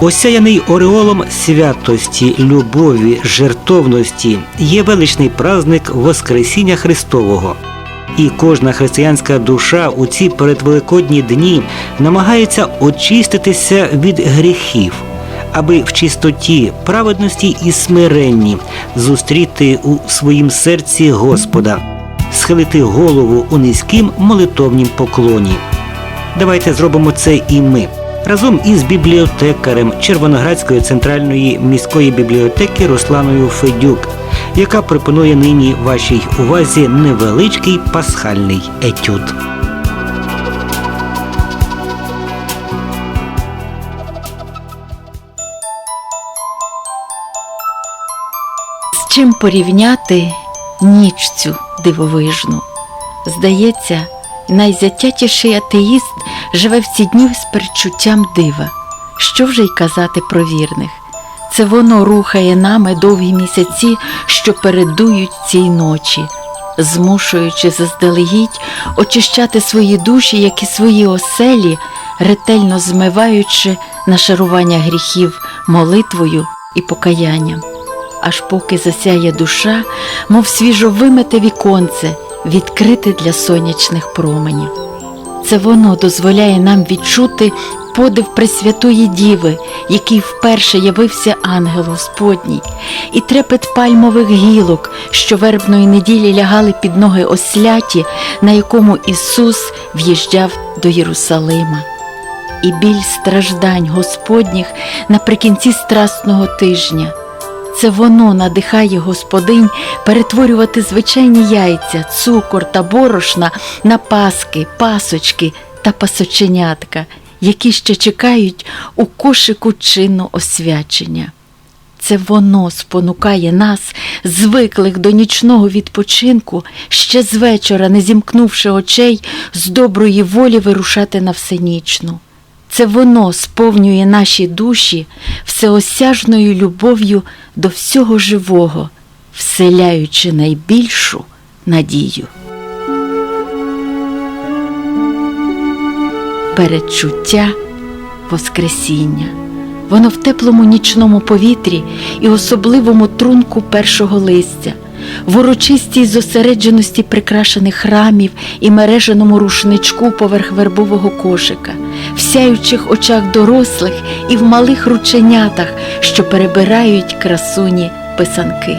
Осяяний ореолом святості, любові, жертовності є величний праздник Воскресіння Христового. І кожна християнська душа у ці передвеликодні дні намагається очиститися від гріхів, аби в чистоті, праведності і смиренні зустріти у своїм серці Господа, схилити голову у низьким молитовнім поклоні. Давайте зробимо це і ми разом із бібліотекарем Червоноградської центральної міської бібліотеки Русланою Федюк, яка пропонує нині вашій увазі невеличкий пасхальний етюд. З чим порівняти ніч цю дивовижну? Здається, найзатятіший атеїст живе в ці дні з перечуттям дива. Що вже й казати про вірних? Це воно рухає нами довгі місяці, що передують цій ночі, змушуючи заздалегідь очищати свої душі, як і свої оселі, ретельно змиваючи нашарування гріхів молитвою і покаянням аж поки засяє душа, мов свіжо вимите віконце, відкрите для сонячних променів. Це воно дозволяє нам відчути подив Пресвятої Діви, який вперше явився ангел Господній, і трепет пальмових гілок, що вербної неділі лягали під ноги осляті, на якому Ісус в'їжджав до Єрусалима. І біль страждань Господніх наприкінці страстного тижня. Це воно надихає господинь перетворювати звичайні яйця, цукор та борошна на паски, пасочки та пасоченятка, які ще чекають у кошику чину освячення. Це воно спонукає нас, звиклих до нічного відпочинку, ще з вечора, не зімкнувши очей, з доброї волі вирушати на всенічну. Це воно сповнює наші душі всеосяжною любов'ю до всього живого, вселяючи найбільшу надію. Передчуття Воскресіння. Воно в теплому нічному повітрі і особливому трунку першого листя, в урочистій зосередженості прикрашених храмів і мереженому рушничку поверх вербового кошика, в сяючих очах дорослих і в малих рученятах, що перебирають красуні писанки.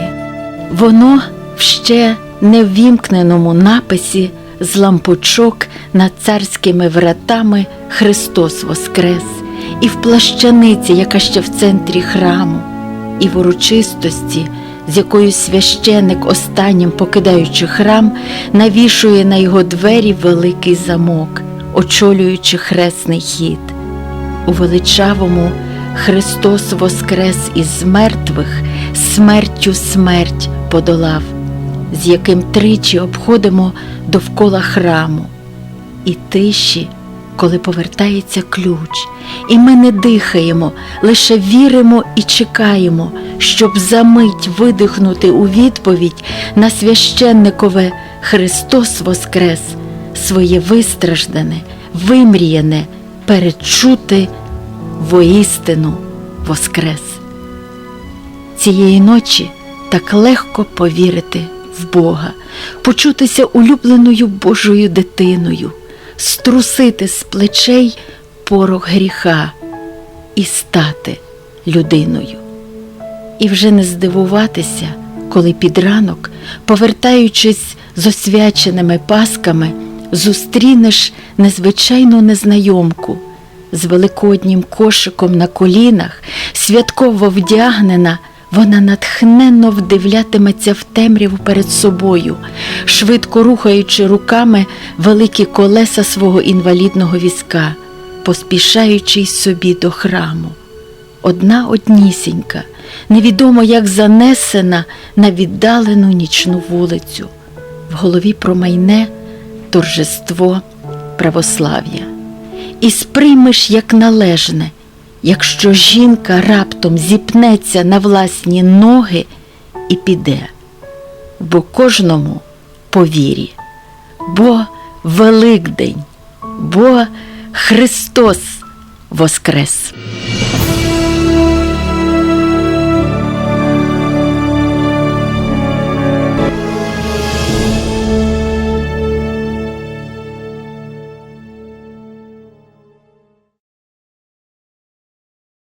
Воно в ще неввімкненому написі з лампочок над царськими вратами Христос Воскрес, і в плащаниці, яка ще в центрі храму, і в урочистості, з якою священик, останнім покидаючи храм, навішує на його двері великий замок, очолюючи хресний хід. У величавому Христос воскрес із мертвих, смертю смерть подолав, з яким тричі обходимо довкола храму, і тиші, коли повертається ключ, і ми не дихаємо, лише віримо і чекаємо, щоб за мить видихнути у відповідь на священникове Христос Воскрес, своє вистраждане, вимріяне, передчути воістину Воскрес. Цієї ночі так легко повірити в Бога, почутися улюбленою Божою дитиною, струсити з плечей порог гріха і стати людиною. І вже не здивуватися, коли під ранок, повертаючись з освяченими пасками, зустрінеш незвичайну незнайомку з великоднім кошиком на колінах, святково вдягнена, вона натхненно вдивлятиметься в темряву перед собою, швидко рухаючи руками великі колеса свого інвалідного візка, поспішаючи й собі до храму. Одна однісінька, невідомо як занесена на віддалену нічну вулицю. В голові промайне торжество православ'я. І сприймеш як належне, якщо жінка раптом зіпнеться на власні ноги і піде, бо кожному по вірі, бо Великдень, бо Христос Воскрес.